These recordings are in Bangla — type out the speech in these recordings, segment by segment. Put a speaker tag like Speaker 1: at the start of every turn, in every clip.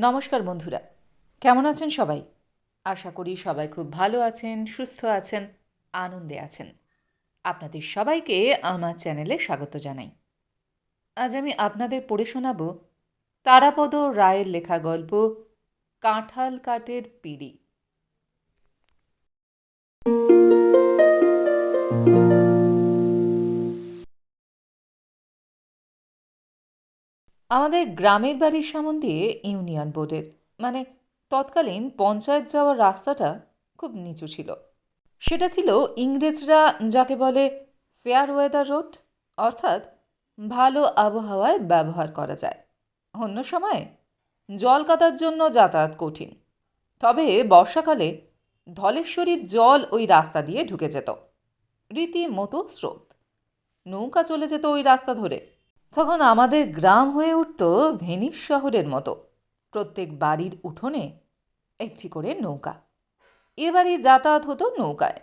Speaker 1: নমস্কার বন্ধুরা। কেমন আছেন সবাই? আশা করি সবাই খুব ভালো আছেন, সুস্থ আছেন, আনন্দে আছেন। আপনাদের সবাইকে আমার চ্যানেলে স্বাগত জানাই। আজ আমি আপনাদের পড়ে শোনাব তারাপদ রায়ের লেখা গল্প, কাঁঠাল কাঠের পিড়ি। আমাদের গ্রামের বাড়ির সামন দিয়ে ইউনিয়ন বোর্ডের। মানে তৎকালীন পঞ্চায়েত যাওয়ার রাস্তাটা খুব নিচু ছিল। সেটা ছিল ইংরেজরা যাকে বলে ফেয়ার ওয়েদার রোড, অর্থাৎ ভালো আবহাওয়ায় ব্যবহার করা যায়। অন্য সময়ে জল কাটার জন্য যাতায়াত কঠিন। তবে বর্ষাকালে ধলেশ্বরীর জল ওই রাস্তা দিয়ে ঢুকে যেত। রীতিমতো স্রোত। নৌকা চলে যেত ওই রাস্তা ধরে। তখন আমাদের গ্রাম হয়ে উঠত ভেনিস শহরের মতো। প্রত্যেক বাড়ির উঠোনে একটি করে নৌকা। এবারই যাতায়াত হতো নৌকায়।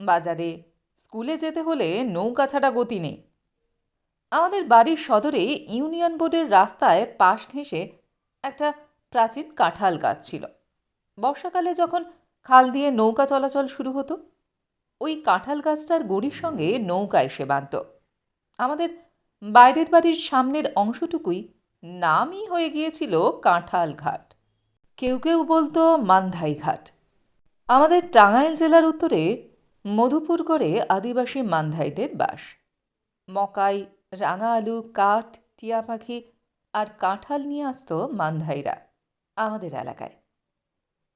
Speaker 1: বাজারে স্কুলে যেতে হলে নৌকা ছাড়া গতি নেই। আমাদের বাড়ির সদরে ইউনিয়ন বোর্ডের রাস্তায় পাশ ঘেঁষে একটা প্রাচীন কাঁঠাল গাছ ছিল। বর্ষাকালে যখন খাল দিয়ে নৌকা চলাচল শুরু হতো, ওই কাঁঠাল গাছটার গড়ির সঙ্গে নৌকা এসে বাঁধত। আমাদের বাইরের বাড়ির সামনের অংশটুকুই নামই হয়ে গিয়েছিল কাঁঠাল ঘাট। কেউ কেউ বলতো মান্ধাই ঘাট। আমাদের টাঙ্গাইল জেলার উত্তরে মধুপুরগড়ে আদিবাসী মান্ধাইদের বাস। মকাই রাঙা আলু কাঠ, টিয়া পাখি আর কাঁঠাল নিয়ে আসতো মান্ধাইরা আমাদের এলাকায়।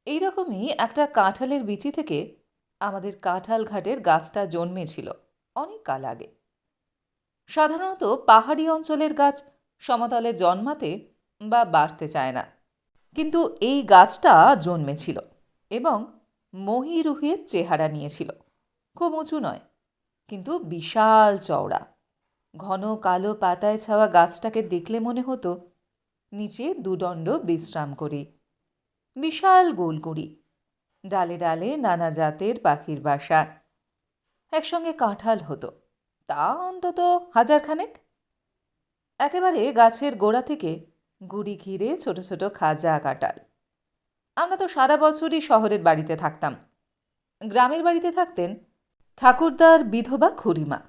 Speaker 1: এইরকমই একটা কাঁঠালের বিচি থেকে আমাদের কাঁঠাল ঘাটের গাছটা জন্মেছিল অনেক কাল আগে। সাধারণত পাহাড়ি অঞ্চলের গাছ সমতলে জন্মাতে বা বাড়তে চায় না। কিন্তু এই গাছটা জন্মেছিল এবং মহিরুহের চেহারা নিয়েছিল। খুব উঁচু নয়, কিন্তু বিশাল চওড়া। ঘন কালো পাতায় ছাওয়া গাছটাকে দেখলে মনে হতো নিচে দুদণ্ড বিশ্রাম করি। বিশাল গোল করি ডালে ডালে নানা জাতের পাখির বাসা। একসঙ্গে কাঁঠাল হতো। তা অন্তত হাজারখানেক একেবারে গাছের গোড়া থেকে গুড়ি ঘিরে ছোট ছোট খাজা কাটাল আমরা তো সারা বছরই শহরের বাড়িতে থাকতাম। গ্রামের বাড়িতে থাকতেন ঠাকুরদার বিধবা খুড়িমা।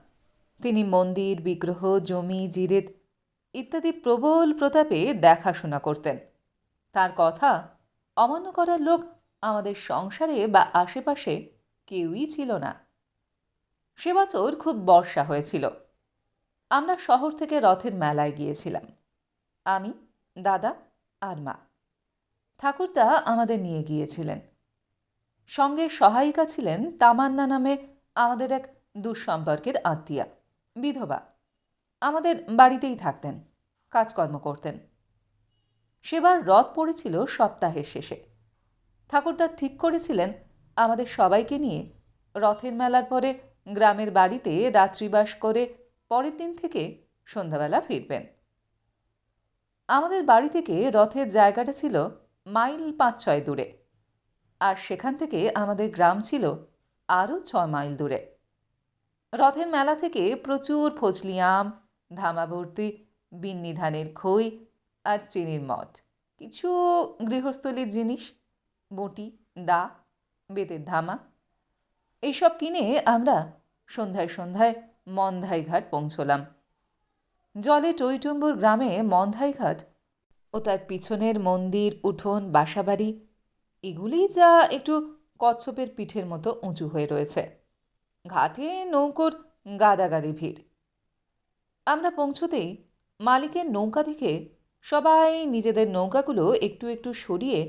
Speaker 1: তিনি মন্দির, বিগ্রহ, জমি জিরেত ইত্যাদি প্রবল প্রতাপে দেখাশোনা করতেন। তার কথা অমান্য করার লোক আমাদের সংসারে বা আশেপাশে কেউই ছিল না। সে বছর খুব বর্ষা হয়েছিল। আমরা শহর থেকে রথের মেলায় গিয়েছিলাম। আমি, দাদা আর মা। ঠাকুরদা আমাদের নিয়ে গিয়েছিলেন। সঙ্গে সহায়িকা ছিলেন তামান্না নামে আমাদের এক দুঃসম্পর্কের আত্মীয়া, বিধবা। আমাদের বাড়িতেই থাকতেন, কাজকর্ম করতেন। সেবার রথ পড়েছিল সপ্তাহের শেষে। ঠাকুরদা ঠিক করেছিলেন আমাদের সবাইকে নিয়ে রথের মেলার পরে গ্রামের বাড়িতে রাত্রিবাস করে পরের দিন থেকে সন্ধ্যাবেলা ফিরবেন। আমাদের বাড়ি থেকে রথের জায়গাটা ছিল মাইল পাঁচ ছয় দূরে। আর সেখান থেকে আমাদের গ্রাম ছিল আরও ছ মাইল দূরে। রথের মেলা থেকে প্রচুর ফজলি আম ধামাভর্তি বিন্নি ধানের খই আর চিনির মঠ। কিছু গৃহস্থলীর জিনিস, বটি, দা, বেতের ধামা এইসব কিনে আমরা সন্ধ্যায় সন্ধ্যায় মন্ধাইঘাট পৌঁছলাম। জলে টইটুম্বুর গ্রামে মন্ধাই ঘাট ও তার পিছনের মন্দির, উঠোন, বাসাবাড়ি এগুলিই যা একটু কচ্ছপের পিঠের মতো উঁচু হয়ে রয়েছে। ঘাটে নৌকোর গাদাগাদি ভিড়। আমরা পৌঁছতেই মালিকের নৌকা দেখে সবাই নিজেদের নৌকাগুলো একটু একটু সরিয়ে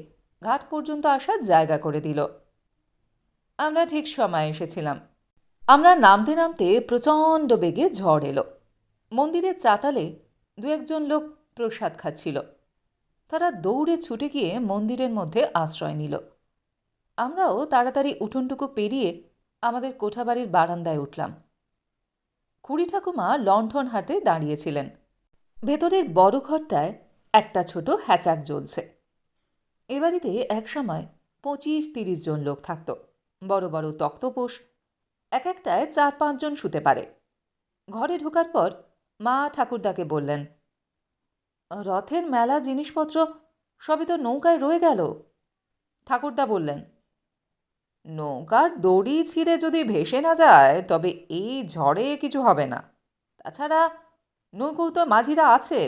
Speaker 1: ঘাট পর্যন্ত আসার জায়গা করে দিল। আমরা ঠিক সময় এসেছিলাম। আমরা নামতে নামতে প্রচণ্ড বেগে ঝড় এলো। মন্দিরের চাতালে দু একজন লোক প্রসাদ খাচ্ছিল। তারা দৌড়ে ছুটে গিয়ে মন্দিরের মধ্যে আশ্রয় নিল। আমরাও তাড়াতাড়ি উঠোনটুকু পেরিয়ে আমাদের কোঠাবাড়ির বারান্দায় উঠলাম। খুড়ি ঠাকুমা লণ্ঠন হাতে দাঁড়িয়েছিলেন। ভেতরের বড় ঘরটায় একটা ছোট হ্যাচাক জ্বলছে। এ বাড়িতে একসময় পঁচিশ তিরিশ জন লোক থাকত। বড় বড় তক্তপোষ এক একটায় চার পাঁচজন শুতে পারে। ঘরে ঢোকার পর মা ঠাকুরদাকে বললেন, রথের মেলা জিনিসপত্র সবই তো নৌকায় রয়ে গেল। ঠাকুরদা বললেন, নৌকার দড়ি ছিঁড়ে যদি ভেসে না যায়, তবে এই ঝড়ে কিছু হবে না। তাছাড়া নৌকো তো মাঝিরা আছে।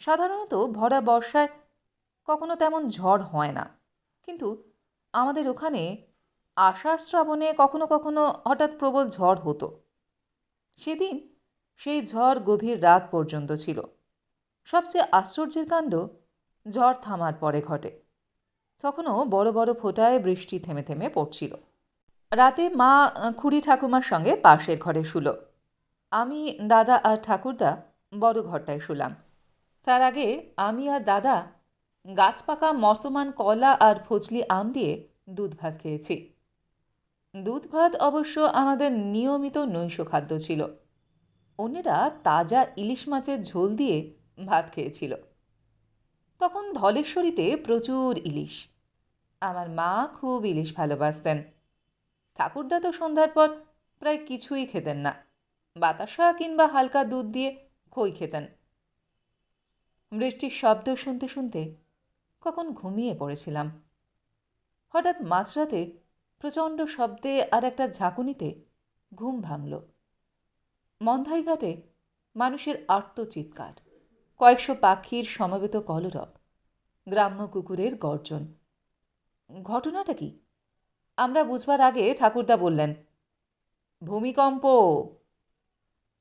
Speaker 1: সাধারণত ভরা বর্ষায় কখনো তেমন ঝড় হয় না। কিন্তু আমাদের ওখানে আষাঢ় শ্রাবণে কখনো কখনো হঠাৎ প্রবল ঝড় হতো। সেদিন সেই ঝড় গভীর রাত পর্যন্ত ছিল। সবচেয়ে আশ্চর্যের কাণ্ড, ঝড় থামার পরে ঘটে। তখনও বড় বড় ফোঁটায় বৃষ্টি থেমে থেমে পড়ছিল। রাতে মা খুড়ি ঠাকুমার সঙ্গে পাশের ঘরে শুল। আমি, দাদা আর ঠাকুরদা বড় ঘরটায় শুলাম। তার আগে আমি আর দাদা গাছ পাকা মর্তমান কলা আর ফজলি আম দিয়ে দুধ ভাত খেয়েছি। দুধ ভাত অবশ্য আমাদের নিয়মিত নৈশ খাদ্য ছিল। অন্যেরা তাজা ইলিশ মাছের ঝোল দিয়ে ভাত খেয়েছিল। তখন ধলেশ্বরীতে প্রচুর ইলিশ। আমার মা খুব ইলিশ ভালোবাসতেন। ঠাকুরদা তো সন্ধ্যার পর প্রায় কিছুই খেতেন না। বাতাসা কিংবা হালকা দুধ দিয়ে খই খেতেন। বৃষ্টির শব্দ শুনতে শুনতে কখন ঘুমিয়ে পড়েছিলাম। হঠাৎ মাঝরাতে প্রচণ্ড শব্দে আর একটা ঝাঁকুনিতে ঘুম ভাঙল। মন্ধাই ঘাটে মানুষের আর্তচিৎকার কয়েকশো পাখির সমবেত কলরব, গ্রাম্য কুকুরের গর্জন। ঘটনাটা কি? আমরা বুঝবার আগে ঠাকুরদা বললেন, ভূমিকম্প!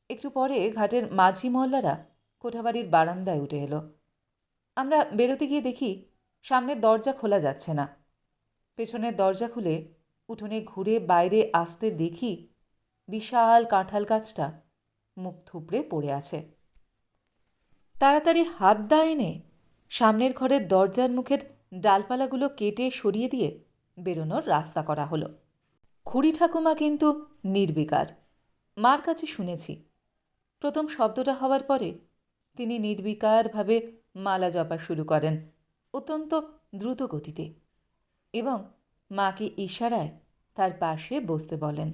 Speaker 1: একটু পরে ঘাটের মাঝি মহল্লারা কোঠাবাড়ির বারান্দায় উঠে এলো। আমরা বেরোতে গিয়ে দেখি সামনের দরজা খোলা যাচ্ছে না। পেছনের দরজা খুলে উঠোনে ঘুরে বাইরে আসতে দেখি বিশাল কাঁঠাল গাছটা মুখ থুবড়ে পড়ে আছে। তাড়াতাড়ি হাত দা এনে সামনের ঘরের দরজার মুখের ডালপালাগুলো কেটে সরিয়ে দিয়ে বেরোনোর রাস্তা করা হলো। খুড়ি ঠাকুমা কিন্তু নির্বিকার। মার কাছে শুনেছি। প্রথম শব্দটা হওয়ার পরে তিনি নির্বিকারভাবে মালা জপা শুরু করেন অত্যন্ত দ্রুত গতিতে এবং মাকে ইশারায় তার পাশে বসতে বলেন।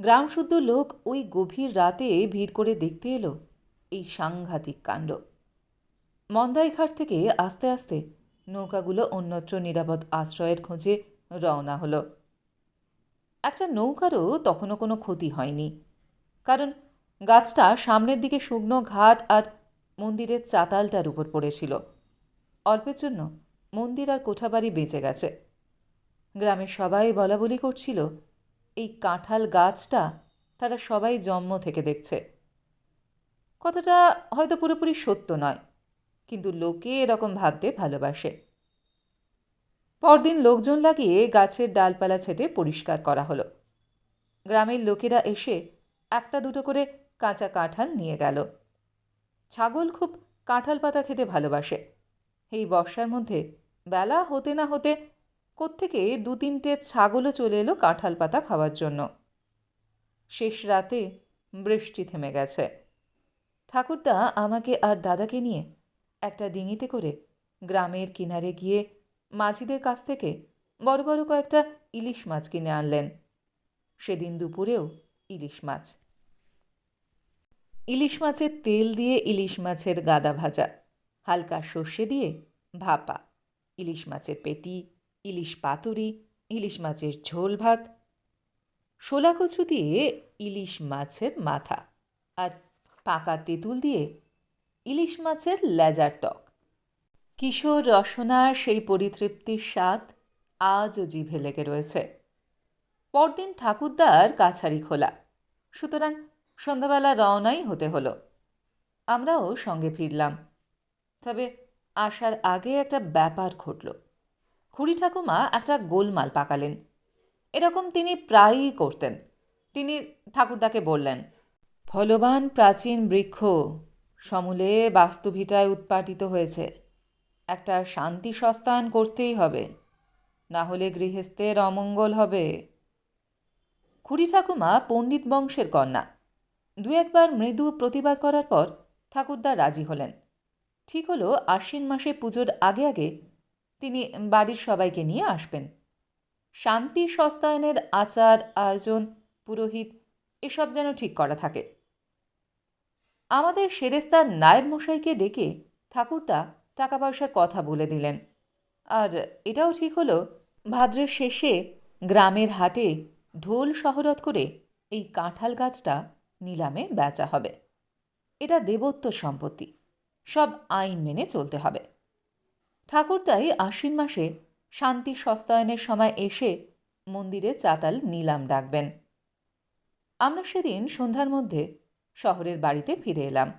Speaker 1: গ্রামশুদ্ধ লোক ওই গভীর রাতে ভিড় করে দেখতে এলো এই সাংঘাতিক কাণ্ড। মন্দাইঘাট থেকে আস্তে আস্তে নৌকাগুলো অন্যত্র নিরাপদ আশ্রয়ের খোঁজে রওনা হলো। একটা নৌকারও তখনও কোনো ক্ষতি হয়নি, কারণ গাছটা সামনের দিকে শুকনো ঘাট আর মন্দিরের চাতালটার উপর পড়েছিল। অল্পের জন্য মন্দির আর কোঠাবাড়ি বেঁচে গেছে। গ্রামের সবাই বলা বলি করছিল, এই কাঁঠাল গাছটা তারা সবাই জন্ম থেকে দেখছে। কথাটা হয়তো পুরোপুরি সত্য নয়, কিন্তু লোকে এরকম ভাবতে ভালোবাসে। পরদিন লোকজন লাগিয়ে গাছের ডালপালা ছেটে পরিষ্কার করা হলো। গ্রামের লোকেরা এসে একটা দুটো করে কাঁচা কাঁঠাল নিয়ে গেল। ছাগল খুব কাঁঠাল পাতা খেতে ভালোবাসে। এই বর্ষার মধ্যে বেলা হতে না হতে কোত্থেকে দু তিনটে ছাগলও চলে এলো কাঁঠাল পাতা খাওয়ার জন্য। শেষ রাতে বৃষ্টি থেমে গেছে। ঠাকুরদা আমাকে আর দাদাকে নিয়ে একটা ডিঙিতে করে গ্রামের কিনারে গিয়ে মাঝিদের কাছ থেকে বড় বড় কয়েকটা ইলিশ মাছ কিনে আনলেন। সেদিন দুপুরেও ইলিশ মাছ। ইলিশ মাছের তেল দিয়ে ইলিশ মাছের গাদা ভাজা, হালকা সর্ষে দিয়ে ভাপা, ইলিশ মাছের পেটি ইলিশ পাতুরি, ইলিশ মাছের ঝোল ভাত শোলা কচু দিয়ে ইলিশ মাছের মাথা আর পাকা তেঁতুল দিয়ে ইলিশ মাছের লেজার টক। কিশোর রসনার সেই পরিতৃপ্তির স্বাদ আজও জিভে লেগে রয়েছে। পরদিন ঠাকুরদার কাছারি খোলা, সুতরাং সন্ধ্যাবেলা রওনাই হতে হলো। আমরাও সঙ্গে ফিরলাম। তবে আসার আগে একটা ব্যাপার ঘটল। খুড়ি ঠাকুমা একটা গোলমাল পাকালেন। এরকম তিনি প্রায়ই করতেন। তিনি ঠাকুরদাকে বললেন ফলবান প্রাচীন বৃক্ষ সমূলে বাস্তুভিটায় উৎপাটিত হয়েছে। একটা শান্তি সস্তান করতেই হবে। না হলে গৃহস্থের অমঙ্গল হবে। খুড়ি ঠাকুমা পণ্ডিত বংশের কন্যা। দু একবার মৃদু প্রতিবাদ করার পর ঠাকুরদা রাজি হলেন। ঠিক হলো আশ্বিন মাসে পুজোর আগে আগে তিনি বাড়ির সবাইকে নিয়ে আসবেন। শান্তি সস্তায়নের আচার, আয়োজন, পুরোহিত, এসব যেন ঠিক করা থাকে। আমাদের সেরেস্তার নায়েব মশাইকে ডেকে ঠাকুরদা টাকা পয়সার কথা বলে দিলেন। আর এটাও ঠিক হলো, ভাদ্রের শেষে গ্রামের হাটে ঢোল শহরত করে এই কাঁঠাল গাছটা নিলামে বেচা হবে। এটা দেবত্ব সম্পত্তি, সব আইন মেনে চলতে হবে। ঠাকুরদাই আশ্বিন মাসে শান্তি সস্তায়নের সময় এসে মন্দিরে চাতাল নিলাম ডাকবেন। আমরা সেদিন সন্ধ্যার মধ্যে শহরের বাড়িতে ফিরে এলাম।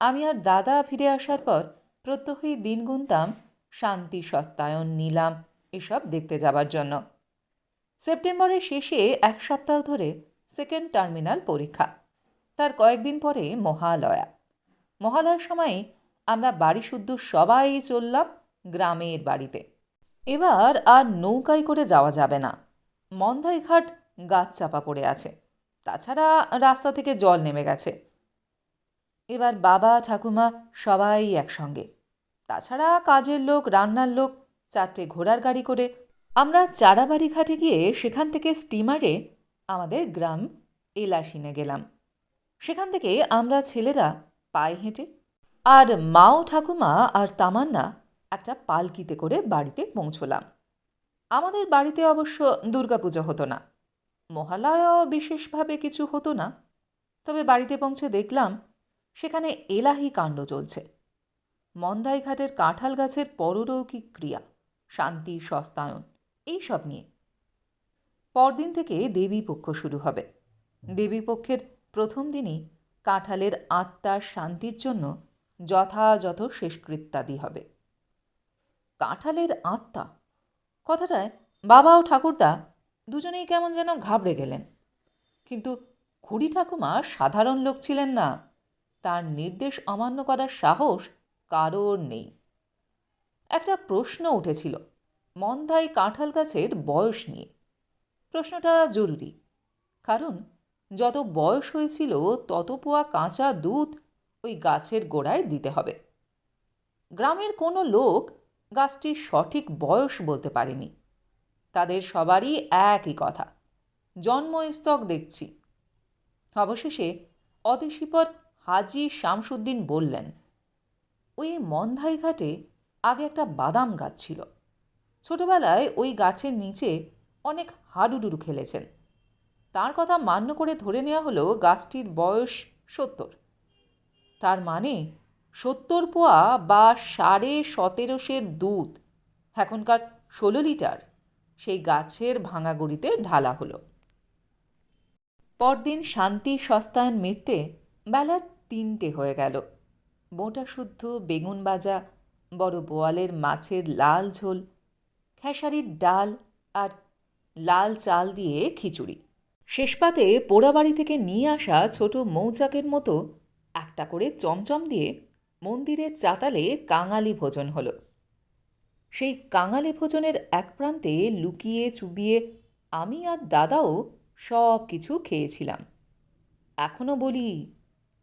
Speaker 1: আমি আর দাদা ফিরে আসার পর প্রত্যহই দিন গুনতাম শান্তি সস্তায়ন নিলাম এসব দেখতে যাবার জন্য। সেপ্টেম্বরের শেষে এক সপ্তাহ ধরে সেকেন্ড টার্মিনাল পরীক্ষা। তার কয়েকদিন পরে মহালয়া। মহালয়ার সময় আমরা বাড়ি শুদ্ধ সবাই চললাম গ্রামের বাড়িতে। এবার আর নৌকায় করে যাওয়া যাবে না। মন্দাই ঘাট গাছ চাপা পড়ে আছে। তাছাড়া রাস্তা থেকে জল নেমে গেছে। এবার বাবা, ঠাকুমা সবাই একসঙ্গে। তাছাড়া কাজের লোক, রান্নার লোক, চারটে ঘোড়ার গাড়ি করে আমরা চারাবাড়ি ঘাটে গিয়ে সেখান থেকে স্টিমারে আমাদের গ্রাম এলাসিনে গেলাম। সেখান থেকে আমরা ছেলেরা পায়ে হেঁটে আর মাও ঠাকুমা আর তামান্না একটা পালকিতে করে বাড়িতে পৌঁছলাম। আমাদের বাড়িতে অবশ্য দুর্গাপুজো হতো না। মহালয়াও বিশেষভাবে কিছু হতো না। তবে বাড়িতে পৌঁছে দেখলাম সেখানে এলাহি কাণ্ড চলছে। মন্দাই ঘাটের কাঁঠাল গাছের পরলৌকিক ক্রিয়া, শান্তি, সস্তায়ন এইসব নিয়ে। পরদিন থেকে দেবী পক্ষ শুরু হবে। দেবী পক্ষের প্রথম দিনই কাঁঠালের আত্মার শান্তির জন্য যথাযথ শেষকৃত্যাদি হবে। কাঁঠালের আত্মা। কথাটায় বাবা ও ঠাকুরদা দুজনেই কেমন যেন ঘাবড়ে গেলেন। কিন্তু খুড়ি ঠাকুমা সাধারণ লোক ছিলেন না। তার নির্দেশ অমান্য করার সাহস কারোর নেই। একটা প্রশ্ন উঠেছিল মন্দাই কাঁঠাল গাছের বয়স নিয়ে। প্রশ্নটা জরুরি। কারণ যত বয়স হয়েছিল তত পোয়া কাঁচা দুধ ওই গাছের গোড়ায় দিতে হবে। গ্রামের কোনো লোক গাছটির সঠিক বয়স বলতে পারেনি। তাদের সবারই একই কথা, জন্মস্তক দেখছি। অবশেষে অতিশীপর হাজি শামসুদ্দিন বললেন, ওই মন্ধাই ঘাটে আগে একটা বাদাম গাছ ছিল। ছোটবেলায় ওই গাছের নিচে অনেক হাডুডুরু খেলেছেন। তার কথা মান্য করে ধরে নেওয়া হলো গাছটির বয়স সত্তর। তার মানে সত্তর পোয়া বা সাড়ে সতেরোশের দুধ এখনকার ষোলো লিটার সেই গাছের ভাঙাগুড়িতে ঢালা হলো। পরদিন শান্তি সস্তায়ন মিটতে বেলার তিনটে হয়ে গেল। বোঁটা শুদ্ধ বেগুন বাজা বড় বোয়ালের মাছের লাল ঝোল, খেসারির ডাল আর লাল চাল দিয়ে খিচুড়ি। শেষ পাতে পোড়াবাড়ি থেকে নিয়ে আসা ছোট মৌচাকের মতো একটা করে চমচম দিয়ে মন্দিরের চাতালে কাঙালি ভোজন হলো। সেই কাঙালি ভোজনের এক প্রান্তে লুকিয়ে চুবিয়ে আমি আর দাদাও সব কিছু খেয়েছিলাম। এখনও বলি,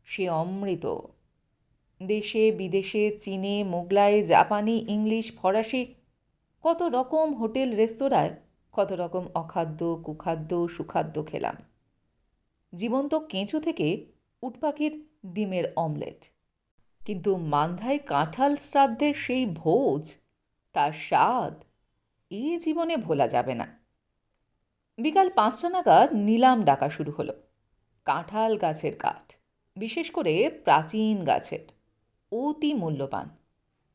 Speaker 1: সে অমৃত। দেশে বিদেশে, চীনে, মোগলাই, জাপানি, ইংলিশ, ফরাসি, কত রকম হোটেল, রেস্তোরাঁয় কত রকম অখাদ্য, কুখাদ্য, সুখাদ্য খেলাম। জীবন্ত কেঁচো থেকে উটপাখির ডিমের অমলেট। কিন্তু মান্ধায় কাঁঠাল শ্রাদ্ধের সেই ভোজ, তার স্বাদ এ জীবনে ভোলা যাবে না। বিকাল পাঁচটা নাগাদ নিলাম ডাকা শুরু হলো। কাঁঠাল গাছের কাঠ, বিশেষ করে প্রাচীন গাছের, অতি মূল্যবান।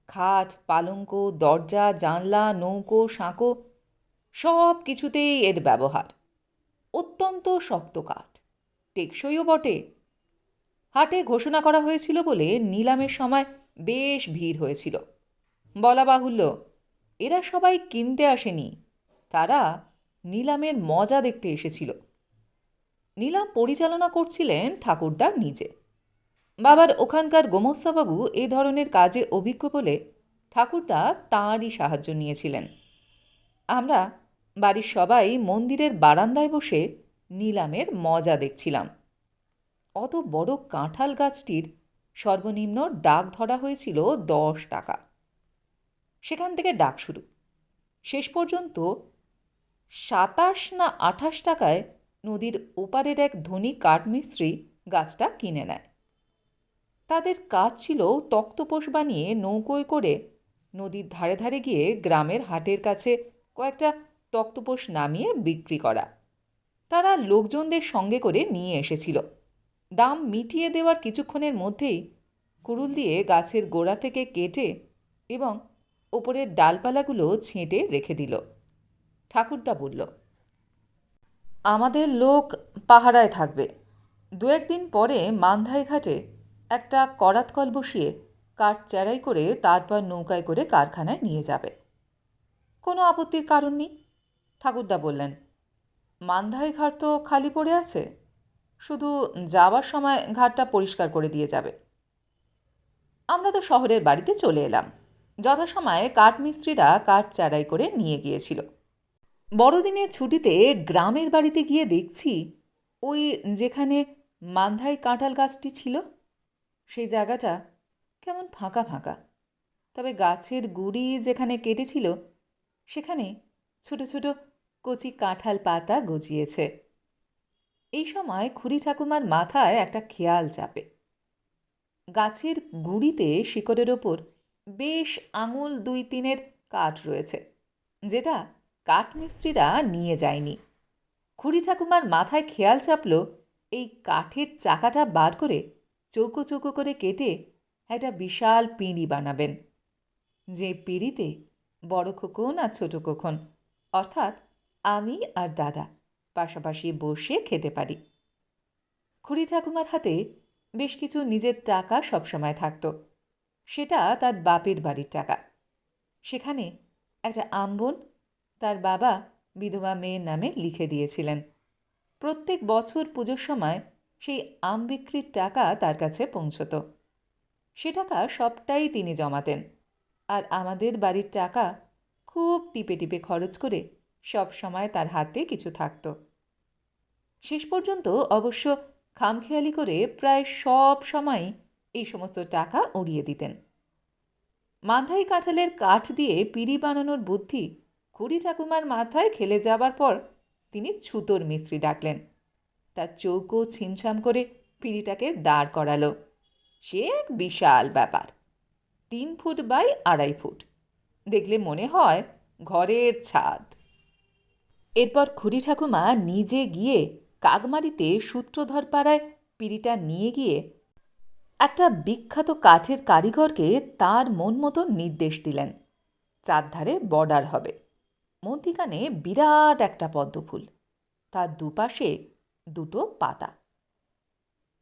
Speaker 1: খাট, পালঙ্ক, দরজা, জানলা, নৌকো, সাঁকো, সব কিছুতেই এর ব্যবহার। অত্যন্ত শক্ত কাঠ, টেকসইও বটে। হাটে ঘোষণা করা হয়েছিল বলে নিলামের সময় বেশ ভিড় হয়েছিল। বলা বাহুল্য, এরা সবাই কিনতে আসেনি। তারা নিলামের মজা দেখতে এসেছিল। নিলাম পরিচালনা করছিলেন ঠাকুরদা নিজে। বাবার ওখানকার গোমস্তাবাবু এ ধরনের কাজে অভিজ্ঞ বলে ঠাকুরদা তাঁরই সাহায্য নিয়েছিলেন। আমরা বাড়ির সবাই মন্দিরের বারান্দায় বসে নিলামের মজা দেখছিলাম। অত বড় কাঁঠাল গাছটির সর্বনিম্ন ডাক ধরা হয়েছিল দশ টাকা। সেখান থেকে ডাক শুরু। শেষ পর্যন্ত সাতাশ না আঠাশ টাকায় নদীর ওপারের এক ধনী কাঠমিস্ত্রি গাছটা কিনে নেয়। তাদের কাজ ছিল তক্তপোষ বানিয়ে নৌকোয় করে নদীর ধারে ধারে গিয়ে গ্রামের হাটের কাছে কয়েকটা তক্তপোষ নামিয়ে বিক্রি করা। তারা লোকজনদের সঙ্গে করে নিয়ে এসেছিল। দাম মিটিয়ে দেওয়ার কিছুক্ষণের মধ্যেই কুড়ুল দিয়ে গাছের গোড়া থেকে কেটে এবং ওপরের ডালপালাগুলো ছেঁটে রেখে দিল। ঠাকুরদা বলল, আমাদের লোক পাহারায় থাকবে। দু একদিন পরে মান্ধাই ঘাটে একটা করাতকল বসিয়ে কাঠ চেরাই করে তারপর নৌকায় করে কারখানায় নিয়ে যাবে। কোনো আপত্তির কারণ নেই? ঠাকুরদা বললেন, মান্ধাই ঘাট তো খালি পড়ে আছে। শুধু যাওয়ার সময় ঘাটটা পরিষ্কার করে দিয়ে যাবে। আমরা তো শহরের বাড়িতে চলে এলাম। যথাসময়ে কাঠমিস্ত্রিরা কাঠ চারাই করে নিয়ে গিয়েছিল। বড়দিনের ছুটিতে গ্রামের বাড়িতে গিয়ে দেখছি ওই যেখানে মান্ধাই কাঁঠাল গাছটি ছিল, সেই জায়গাটা কেমন ফাঁকা ফাঁকা। তবে গাছের গুড়ি যেখানে কেটেছিল, সেখানে ছোট ছোট কচি কাঁঠাল পাতা গজিয়েছে। এই সময় খুড়ি ঠাকুমার মাথায় একটা খেয়াল চাপে। গাছের গুড়িতে শিকড়ের ওপর বেশ আঙুল দুই তিনের কাঠ রয়েছে, যেটা কাঠমিস্ত্রিরা নিয়ে যায়নি। খুড়ি ঠাকুমার মাথায় খেয়াল চাপল, এই কাঠের চাকাটা বার করে চৌকো চৌকো করে কেটে একটা বিশাল পিঁড়ি বানাবেন, যে পিঁড়িতে বড় খোকন আর ছোট খোকন, অর্থাৎ আমি আর দাদা। পাশাপাশি বসে খেতে পারি। খুড়ি ঠাকুমার হাতে বেশ কিছু নিজের টাকা সবসময় থাকত। সেটা তার বাপের বাড়ির টাকা। সেখানে একটা আমবন তার বাবা বিধবা মেয়ের নামে লিখে দিয়েছিলেন। প্রত্যেক বছর পুজোর সময় সেই আম বিক্রির টাকা তার কাছে পৌঁছত। সে টাকা সবটাই তিনি জমাতেন আর আমাদের বাড়ির টাকা খুব টিপে টিপে খরচ করে সব সময় তার হাতে কিছু থাকত। শেষ পর্যন্ত অবশ্য খামখেয়ালি করে প্রায় সব সময় এই সমস্ত টাকা উড়িয়ে দিতেন। মাথায় কাঁঠালের কাঠ দিয়ে পিড়ি বানানোর বুদ্ধি খুড়ি ঠাকুমার মাথায় খেলে যাবার পর তিনি ছুতোর মিস্ত্রি ডাকলেন। তার চৌকো ছিমছাম করে পিড়িটাকে দাঁড় করালো। সে এক বিশাল ব্যাপার। তিন ফুট বাই আড়াই ফুট। দেখলে মনে হয় ঘরের ছাদ। এরপর খুড়ি ঠাকুমা নিজে গিয়ে কাকমারিতে সূত্রধর পাড়ায় পিড়িটা নিয়ে গিয়ে একটা বিখ্যাত কাঠের কারিগরকে তার মন মতো নির্দেশ দিলেন, চারধারে বর্ডার হবে। মন্তিকানে বিরাট একটা পদ্মফুল, তার দুপাশে দুটো পাতা।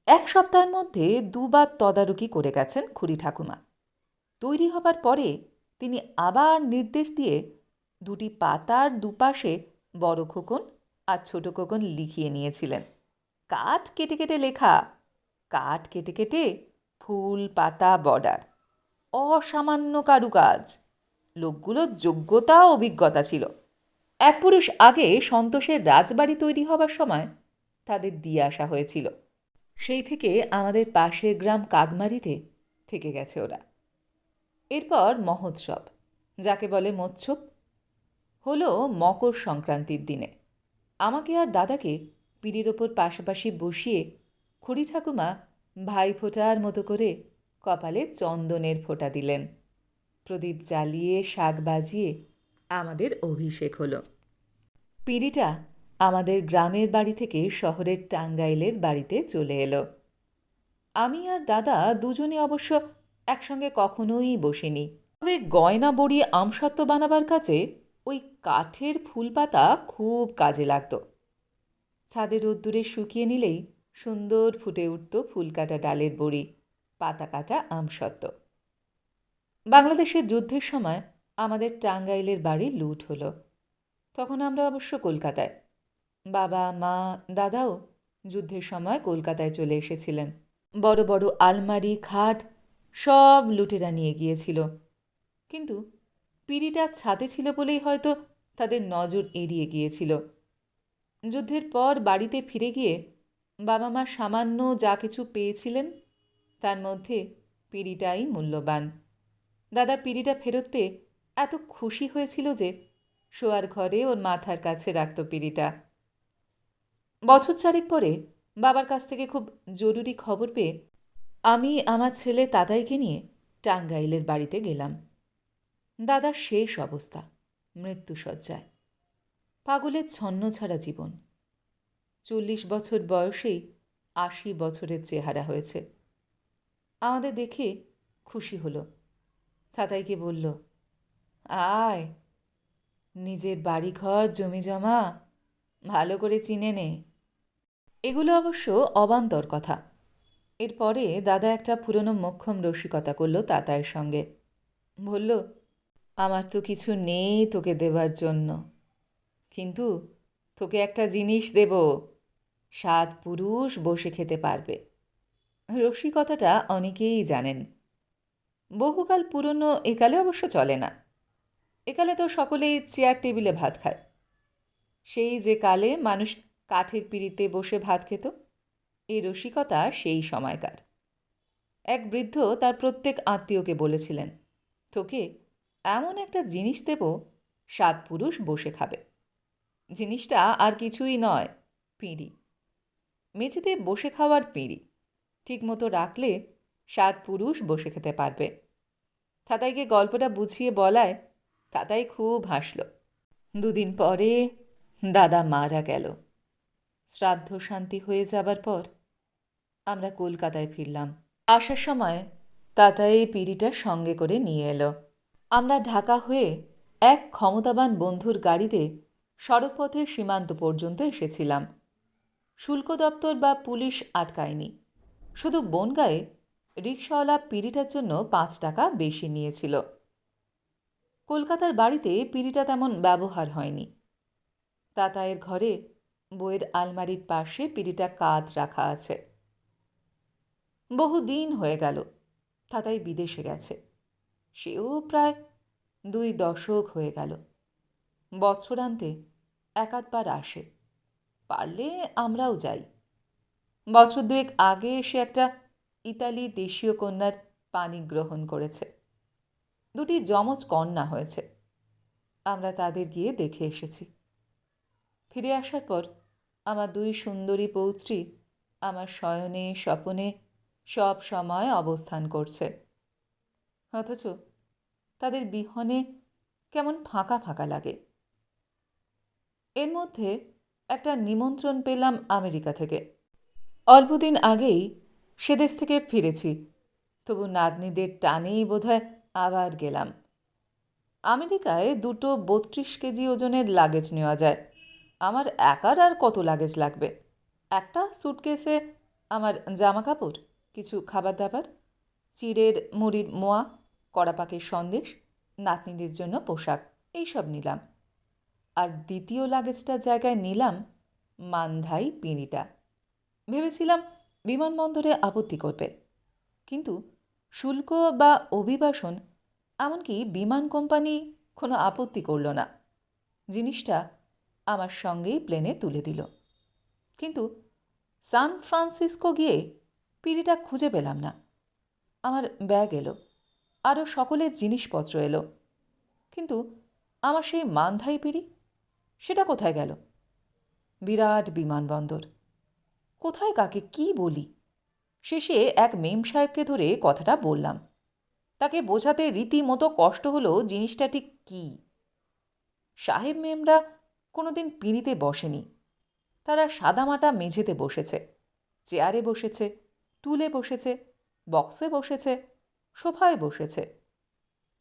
Speaker 1: এক সপ্তাহের মধ্যে দুবার তদারকি করে গেছেন খুড়ি ঠাকুমা। তৈরি হবার পরে তিনি আবার নির্দেশ দিয়ে দুটি পাতার দুপাশে বড় খোকন আর ছোট খোকন লিখিয়ে নিয়েছিলেন। কাঠ কেটে কেটে লেখা। কাঠ কেটে কেটে ফুল, পাতা, বর্ডার। অসামান্য কারুকাজ। লোকগুলোর যোগ্যতা অভিজ্ঞতা ছিল। এক পুরুষ আগে সন্তোষের রাজবাড়ি তৈরি হবার সময় তাদের দিয়ে আসা হয়েছিল। সেই থেকে আমাদের পাশের গ্রাম কাকমারিতে থেকে গেছে ওরা। এরপর মহোৎসব, যাকে বলে মৎস্যব হলো মকর সংক্রান্তির দিনে। আমাকে আর দাদাকে পিড়ির ওপর পাশাপাশি বসিয়ে খুড়ি ঠাকুমা ভাই ফোটার মতো করে কপালে চন্দনের ফোঁটা দিলেন। প্রদীপ জ্বালিয়ে শাক বাজিয়ে আমাদের অভিষেক হলো। পিঁড়িটা আমাদের গ্রামের বাড়ি থেকে শহরের টাঙ্গাইলের বাড়িতে চলে এলো। আমি আর দাদা দুজনে অবশ্য একসঙ্গে কখনোই বসিনি। তবে গয়না বড়ি আমসত্ত্ব বানাবার কাজে ওই কাঠের ফুল পাতা খুব কাজে লাগত। ছাদের রোদ্দুরে শুকিয়ে নিলেই সুন্দর ফুটে উঠত ফুল কাটা ডালের বড়ি পাতা কাটা আমসত্ত্ব। বাংলাদেশের যুদ্ধের সময় আমাদের টাঙ্গাইলের বাড়ি লুট হলো। তখন আমরা অবশ্য কলকাতায়। বাবা, মা, দাদাও যুদ্ধের সময় কলকাতায় চলে এসেছিলেন। বড় বড় আলমারি, খাট সব লুটেরা নিয়ে গিয়েছিল। কিন্তু পিড়িটা ছাদে ছিল বলেই হয়তো তাদের নজর এড়িয়ে গিয়েছিল। যুদ্ধের পর বাড়িতে ফিরে গিয়ে বাবা মা সামান্য যা কিছু পেয়েছিলেন, তার মধ্যে পিড়িটাই মূল্যবান। দাদা পিড়িটা ফেরত পেয়ে এত খুশি হয়েছিল যে শোয়ার ঘরে ওর মাথার কাছে রাখত পিড়িটা। বছর চারেক পরে বাবার কাছ থেকে খুব জরুরি খবর পেয়ে আমি আমার ছেলে তাতাইকে নিয়ে টাঙ্গাইলের বাড়িতে গেলাম। দাদার শেষ অবস্থা, মৃত্যুসজ্জায়। পাগলের ছন্ন ছাড়া জীবন। চল্লিশ বছর বয়সেই আশি বছরের চেহারা হয়েছে। আমাদের দেখে খুশি হলো। তাতাইকে বলল, আয়, নিজের বাড়িঘর, জমি জমা, ভালো করে চিনে নে। এগুলো অবশ্য অবান্তর কথা। এরপরে দাদা একটা পুরনো মক্ষম রসিকতা করল তাতায়ের সঙ্গে। বলল আমার তো কিছু নেই তোকে দেবার জন্য। কিন্তু তোকে একটা জিনিস দেব। সাত পুরুষ বসে খেতে পারবে। রসিকতাটা অনেকেই জানেন। বহুকাল পুরনো, একালে অবশ্য চলে না। একালে তো সকলেই চেয়ার টেবিলে ভাত খায়। সেই যে কালে মানুষ কাঠের পিঁড়িতে বসে ভাত খেত এই রসিকতা সেই সময়কার। এক বৃদ্ধ তার প্রত্যেক আত্মীয়কে বলেছিলেন, তোকে এমন একটা জিনিস দেব, সাত পুরুষ বসে খাবে। জিনিসটা আর কিছুই নয়, পিঁড়ি। মেঝেতে বসে খাওয়ার পিঁড়ি, ঠিকমতো রাখলে সাত পুরুষ বসে খেতে পারবে। তাতাইকে গল্পটা বুঝিয়ে বলায় তাতাই খুব হাসল। দুদিন পরে দাদা মারা গেল। শ্রাদ্ধ শান্তি হয়ে যাবার পর আমরা কলকাতায় ফিরলাম। আসার সময় তাতাই পিঁড়িটা সঙ্গে করে নিয়ে এলো। আমরা ঢাকা হয়ে এক ক্ষমতাবান বন্ধুর গাড়িতে সড়কপথের সীমান্ত পর্যন্ত এসেছিলাম। শুল্ক দপ্তর বা পুলিশ আটকায়নি। শুধু বনগায়ে রিক্সাওয়ালা পিড়িটার জন্য পাঁচ টাকা বেশি নিয়েছিল। কলকাতার বাড়িতে পিড়িটা তেমন ব্যবহার হয়নি। তাতায়ের ঘরে বইয়ের আলমারির পাশে পিড়িটা কাঁধ রাখা আছে। বহু দিন হয়ে গেল। তাতাই বিদেশে গেছে। সেও প্রায় দুই দশক হয়ে গেল। বছরান্তে একাধবার আসে। পারলে আমরাও যাই। বছর দুয়েক আগে এসে একটা ইতালি দেশীয় কন্যার পানি গ্রহণ করেছে। দুটি যমজ কন্যা হয়েছে। আমরা তাদের গিয়ে দেখে এসেছি। ফিরে আসার পর আমার দুই সুন্দরী পৌত্রী আমার শয়নে, স্বপনে সব সময় অবস্থান করছে। অথচ তাদের বিহনে কেমন ফাঁকা ফাঁকা লাগে। এর মধ্যে একটা নিমন্ত্রণ পেলাম আমেরিকা থেকে। অল্পদিন আগেই সে দেশ থেকে ফিরেছি, তবু নাতনিদের টানেই বোধহয় আবার গেলাম। আমেরিকায় দুটো বত্রিশ কেজি ওজনের লাগেজ নেওয়া যায়। আমার একার আর কত লাগেজ লাগবে? একটা সুটকেসে আমার জামা কাপড় কিছু খাবার দাবার, চিড়ের মুড়ির মোয়া কড়াপাকের সন্দেশ, নাতনিদের জন্য পোশাক, এইসব নিলাম। আর দ্বিতীয় লাগেজটার জায়গায় নিলাম মান্ধাই পিঁড়িটা। ভেবেছিলাম বিমানবন্দরে আপত্তি করবে। কিন্তু শুল্ক বা অভিবাসন, এমনকি বিমান কোম্পানি কোনো আপত্তি করল না। জিনিসটা আমার সঙ্গেই প্লেনে তুলে দিল। কিন্তু সান ফ্রান্সিসকো গিয়ে পিঁড়িটা খুঁজে পেলাম না। আমার ব্যাগ এলো। আরও সকলের জিনিসপত্র এলো। কিন্তু আমার সেই মানধাই পিঁড়ি, সেটা কোথায় গেল? বিরাট বিমানবন্দর কোথায় কাকে কি বলি? শেষে এক মেম সাহেবকে ধরে কথাটা বললাম। তাকে বোঝাতে রীতিমতো কষ্ট হলো জিনিসটা ঠিক কী? সাহেব মেমরা কোনোদিন পিঁড়িতে বসেনি। তারা সাদামাটা মেঝেতে বসেছে। চেয়ারে বসেছে, টুলে বসেছে, বক্সে বসেছে সোফায় বসেছে।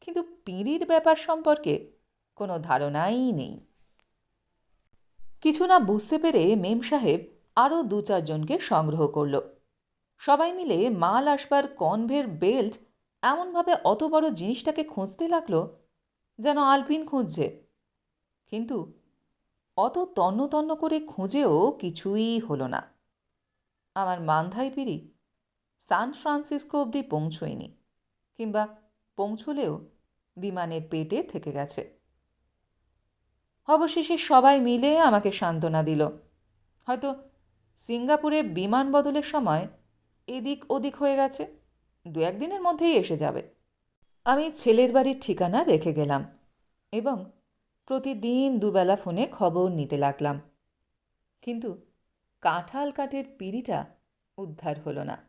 Speaker 1: কিন্তু পিঁড়ির ব্যাপার সম্পর্কে কোনো ধারণাই নেই। কিছু না বুঝতে পেরে মেম সাহেব আরও দু চারজনকে সংগ্রহ করল। সবাই মিলে মাল আসবার কনভের বেল্ট এমনভাবে অত বড় জিনিসটাকে খুঁজতে লাগল যেন আলপিন খুঁজছে। কিন্তু অত তন্ন তন্ন করে খুঁজেও কিছুই হলো না। আমার মান্ধাই পিড়ি সান ফ্রান্সিসকো অবধি পৌঁছয়নি। কিংবা পৌঁছলেও বিমানের পেটে থেকে গেছে। অবশেষে সবাই মিলে আমাকে সান্ত্বনা দিল। হয়তো সিঙ্গাপুরে বিমান বদলের সময় এদিক ওদিক হয়ে গেছে, দু একদিনের মধ্যেই এসে যাবে। আমি ছেলের বাড়ির ঠিকানা রেখে গেলাম এবং প্রতিদিন দুবেলা ফোনে খবর নিতে লাগলাম। কিন্তু কাঁঠাল কাঠের পিঁড়িটা উদ্ধার হলো না।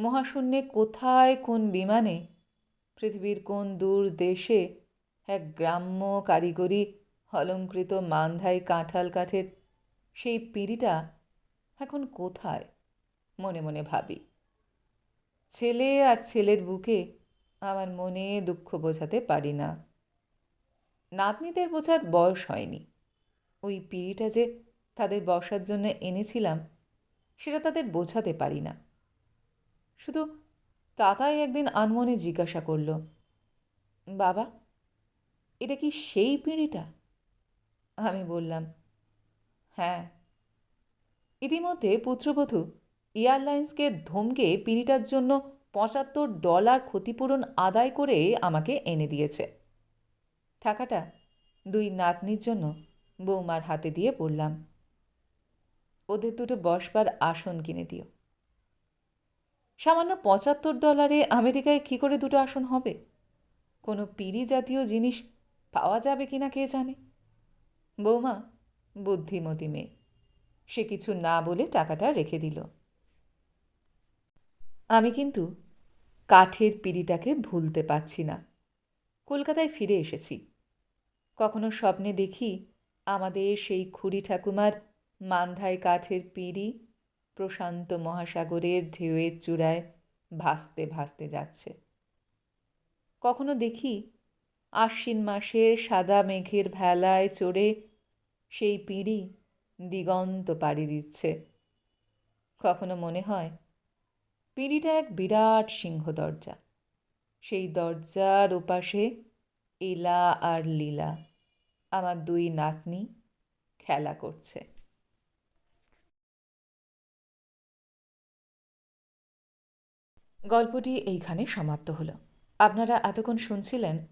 Speaker 1: মহাশূন্যে কোথায় কোন বিমানে? পৃথিবীর কোন দূর দেশে? এক গ্রাম্য কারিগরি অলঙ্কৃত মান্ধাই কাঁঠাল কাঠের সেই পিঁড়িটা এখন কোথায়? মনে মনে ভাবি। ছেলে আর ছেলের বুকে আমার মনে দুঃখ বোঝাতে পারি না। নাতনিদের বোঝার বয়স হয়নি। ওই পিঁড়িটা যে তাদের বসার জন্য এনেছিলাম, সেটা তাদের বোঝাতে পারি না। শুধু তাতাই একদিন আনমনে জিজ্ঞাসা করল, বাবা, এটা কি সেই পিঁড়িটা? আমি বললাম হ্যাঁ। ইতিমধ্যে পুত্রবধূ এয়ারলাইন্সকে ধমকে পিঁড়িটার জন্য পঁচাত্তর ডলার ক্ষতিপূরণ আদায় করে আমাকে এনে দিয়েছে। টাকাটা দুই নাতনির জন্য বৌমার হাতে দিয়ে বললাম, ওদের দুটো বসবার আসন কিনে দিও। সামান্য পঁচাত্তর ডলারে আমেরিকায় কী করে দুটো আসন হবে? কোনো পিড়ি জাতীয় জিনিস পাওয়া যাবে কি না কে জানে? বৌমা, বুদ্ধিমতী মেয়ে। সে কিছু না বলে টাকাটা রেখে দিল। আমি কিন্তু কাঠের পিড়িটাকে ভুলতে পারছি না। কলকাতায় ফিরে এসেছি। কখনো স্বপ্নে দেখি আমাদের সেই খুড়ি ঠাকুমার মান্ধাই কাঠের পিঁড়ি প্রশান্ত মহাসাগরের ঢেউয়ের চূড়ায় ভাসতে ভাসতে যাচ্ছে। কখনো দেখি আশ্বিন মাসের সাদা মেঘের ভেলায় চড়ে সেই পিঁড়ি দিগন্ত পাড়ি দিচ্ছে। কখনো মনে হয় পিঁড়িটা এক বিরাট সিংহ দরজা। সেই দরজার ওপাশে এলা আর লীলা, আমার দুই নাতনি খেলা করছে। গল্পটি এইখানে সমাপ্ত হলো। আপনারা এতক্ষণ শুনছিলেন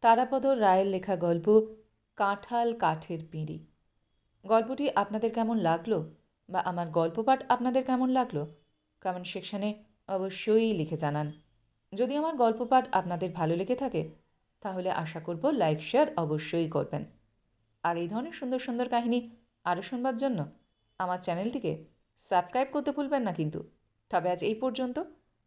Speaker 1: তারাপদ রায়ের লেখা গল্প কাঁঠাল কাঠের পিঁড়ি। গল্পটি আপনাদের কেমন লাগল বা আমার গল্প পাঠ আপনাদের কেমন লাগল কমেন্ট সেকশানে অবশ্যই লিখে জানান। যদি আমার গল্প পাঠ আপনাদের ভালো লেগে থাকে, তাহলে আশা করব লাইক শেয়ার অবশ্যই করবেন। আর এই ধরনের সুন্দর সুন্দর কাহিনী আরও শুনবার জন্য আমার চ্যানেলটিকে সাবস্ক্রাইব করতে ভুলবেন না কিন্তু। তবে আজ এই পর্যন্ত।